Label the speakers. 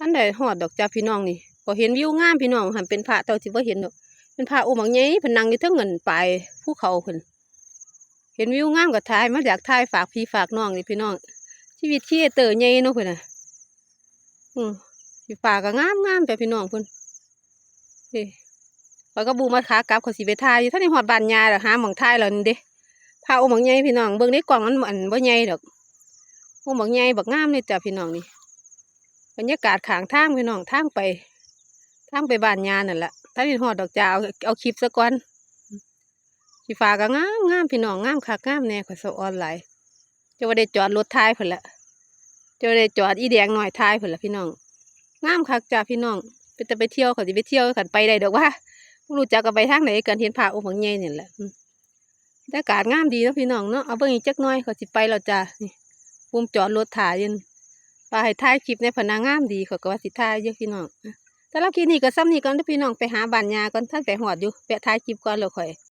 Speaker 1: ท่านใดหอดดอกจ้าพี่น้องนี่ก็เห็นวิวงามพี่น้องหันเป็นพระแต่ว่าสิบ่เห็นดอกเป็นพระองค์บางพนังอยู่เทิงเงินปลายภูเขาเพิ่นเห็นวิวงามก็ถ่ายมาอยากถ่ายฝากพี่ฝากน้องนี่พี่น้องชีวิตครีเอเตอร์ใหญ่เนาะเพิ่นน่ะอืมสิฝากก็งามงามแต่พี่น้องเพิ่นนี่ข้อยก็บูมาขากลับเขาสิไปถ่ายอยู่ท่านได้ฮอดบานยาดอหาหมองถ่ายแล้วนี่เด้พระองค์บางพี่น้องเบิ่งในกล่องมันอันบ่ใหญ่ดอกองค์บางบักงามเลยจ้ะพี่น้องนี่ บรรยากาศขางทางพี่น้องทางไปทางไปบ้านยานั่นแหละถ้าดินหอดดอกจาเอาเอาคลิปซะก่อนสีฟ้าก็งามงามพี่น้องงามคักงามแน่ข่อยสะออนหลจะว่าได้จอดรถท้ายเพิ่นละจะได้จอดอีแดงหน่อยท้ายเพิ่นละพี่น้องงามคักจ้าพี่น้องไปแต่ไปเที่ยวเขาจะไปเที่ยวกันไปได้ดอกว่าบ่รู้จักกันไปทางไหนกันเห็นพระองค์บางใหญ่นี่ยแหละอืมบรรยากาศงามดีนะพี่น้องเนาะเอาเบิ่งอีกจักหน่อยเขาสิไปแล้วจ้านี่ปุ่มจอดรถถ่ายยืน ว่าให้ถ่ายคลิปในพนางามดีเขาก็ว่าสิถ่ายเยอะพี่น้องแต่เราคลิปนี้ก็ซ้ำนี่ก่อนที่พี่น้องไปหาบานยาก่อนท่านไปหอดอยู่แปะถ่ายคลิปก่อนเราค่อย